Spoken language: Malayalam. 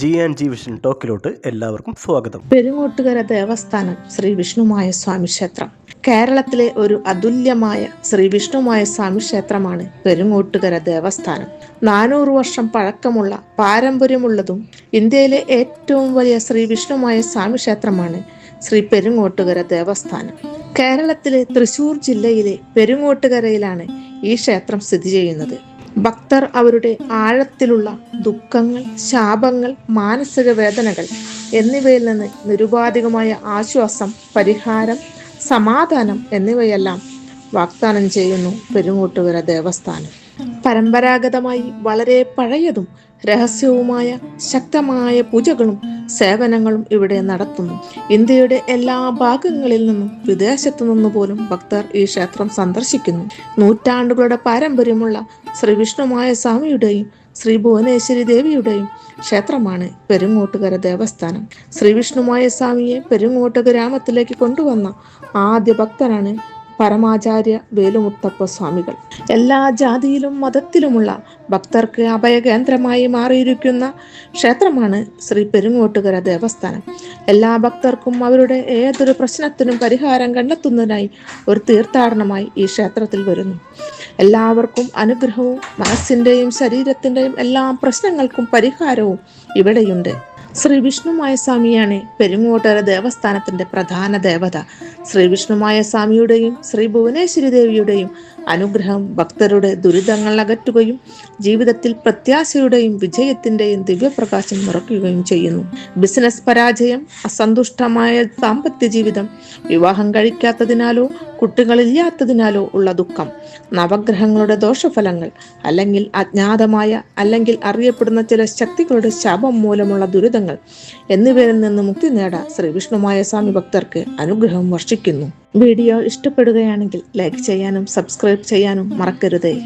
ജി ആൻഡ് ജി വിഷൻ ടോക്കിലോട്ട് എല്ലാവർക്കും സ്വാഗതം. പെരുങ്ങോട്ടുകര ദേവസ്ഥാനം ശ്രീ വിഷ്ണുമായ സ്വാമി ക്ഷേത്രം. കേരളത്തിലെ ഒരു അതുല്യമായ ശ്രീ വിഷ്ണുമായ സ്വാമി ക്ഷേത്രമാണ് പെരുങ്ങോട്ടുകര ദേവസ്ഥാനം. നാനൂറ് വർഷം പഴക്കമുള്ള പാരമ്പര്യമുള്ളതും ഇന്ത്യയിലെ ഏറ്റവും വലിയ ശ്രീ വിഷ്ണുമായ സ്വാമി ക്ഷേത്രമാണ് ശ്രീ പെരുങ്ങോട്ടുകര ദേവസ്ഥാനം. കേരളത്തിലെ തൃശൂർ ജില്ലയിലെ പെരുങ്ങോട്ടുകരയിലാണ് ഈ ക്ഷേത്രം സ്ഥിതി ചെയ്യുന്നത്. ഭക്തർ അവരുടെ ആഴത്തിലുള്ള ദുഃഖങ്ങൾ ശാപങ്ങൾ മാനസിക വേദനകൾ എന്നിവയിൽ നിന്ന് നിരുപാധികമായ ആശ്വാസം പരിഹാരം സമാധാനം എന്നിവയെല്ലാം വാഗ്ദാനം ചെയ്യുന്നു പെരുങ്ങോട്ടുകര ദേവസ്ഥാനം. പരമ്പരാഗതമായി വളരെ പഴയതും രഹസ്യവുമായ ശക്തമായ പൂജകളും സേവനങ്ങളും ഇവിടെ നടത്തുന്നു. ഇന്ത്യയുടെ എല്ലാ ഭാഗങ്ങളിൽ നിന്നും വിദേശത്തു നിന്ന് പോലും ഭക്തർ ഈ ക്ഷേത്രം സന്ദർശിക്കുന്നു. നൂറ്റാണ്ടുകളുടെ പാരമ്പര്യമുള്ള ശ്രീ വിഷ്ണുമായ സ്വാമിയുടെയും ശ്രീ ഭുവനേശ്വരി ദേവിയുടെയും ക്ഷേത്രമാണ് പെരുങ്ങോട്ടുകര ദേവസ്ഥാനം. ശ്രീ വിഷ്ണുമായ സ്വാമിയെ പെരുങ്ങോട്ട് ഗ്രാമത്തിലേക്ക് കൊണ്ടുവന്ന ആദ്യ ഭക്തനാണ് പരമാചാര്യ വേലുമുത്തപ്പ സ്വാമികൾ. എല്ലാ ജാതിയിലും മതത്തിലുമുള്ള ഭക്തർക്ക് അഭയകേന്ദ്രമായി മാറിയിരിക്കുന്ന ക്ഷേത്രമാണ് ശ്രീ പെരുങ്ങോട്ടുകര ദേവസ്ഥാനം. എല്ലാ ഭക്തർക്കും അവരുടെ ഏതൊരു പ്രശ്നത്തിനും പരിഹാരം കണ്ടെത്തുന്നതിനായി ഒരു തീർത്ഥാടനമായി ഈ ക്ഷേത്രത്തിൽ വരുന്നു. എല്ലാവർക്കും അനുഗ്രഹവും മനസ്സിന്റെയും ശരീരത്തിന്റെയും എല്ലാ പ്രശ്നങ്ങൾക്കും പരിഹാരവും ഇവിടെയുണ്ട്. ശ്രീ വിഷ്ണുമായ സ്വാമിയാണ് പെരുങ്ങോട്ടര ദേവസ്ഥാനത്തിന്റെ പ്രധാന ദേവത. ശ്രീ വിഷ്ണുമായ സ്വാമിയുടെയും ശ്രീ ഭുവനേശ്വരി ദേവിയുടെയും അനുഗ്രഹം ഭക്തരുടെ ദുരിതങ്ങൾ അകറ്റുകയും ജീവിതത്തിൽ പ്രത്യാശയുടെയും വിജയത്തിന്റെയും ദിവ്യപ്രകാശം നിറയ്ക്കുകയും ചെയ്യുന്നു. ബിസിനസ് പരാജയം അസന്തുഷ്ടമായ ദാമ്പത്യ ജീവിതം വിവാഹം കഴിക്കാത്തതിനാലോ കുട്ടികളില്ലാത്തതിനാലോ ഉള്ള ദുഃഖം. നവഗ്രഹങ്ങളുടെ ദോഷഫലങ്ങൾ അല്ലെങ്കിൽ അജ്ഞാതമായ അല്ലെങ്കിൽ അറിയപ്പെടുന്ന ചില ശക്തികളുടെ ശാപം മൂലമുള്ള ദുരിതങ്ങൾ എന്നിവയിൽ നിന്ന് മുക്തി നേടാൻ ശ്രീ വിഷ്ണുമായ സ്വാമി ഭക്തർക്ക് അനുഗ്രഹം വർഷിക്കുന്നു. വീഡിയോ ഇഷ്ടപ്പെടുകയാണെങ്കിൽ ലൈക്ക് ചെയ്യാനും സബ്സ്ക്രൈബ് ചെയ്യാനും മറക്കരുതേ.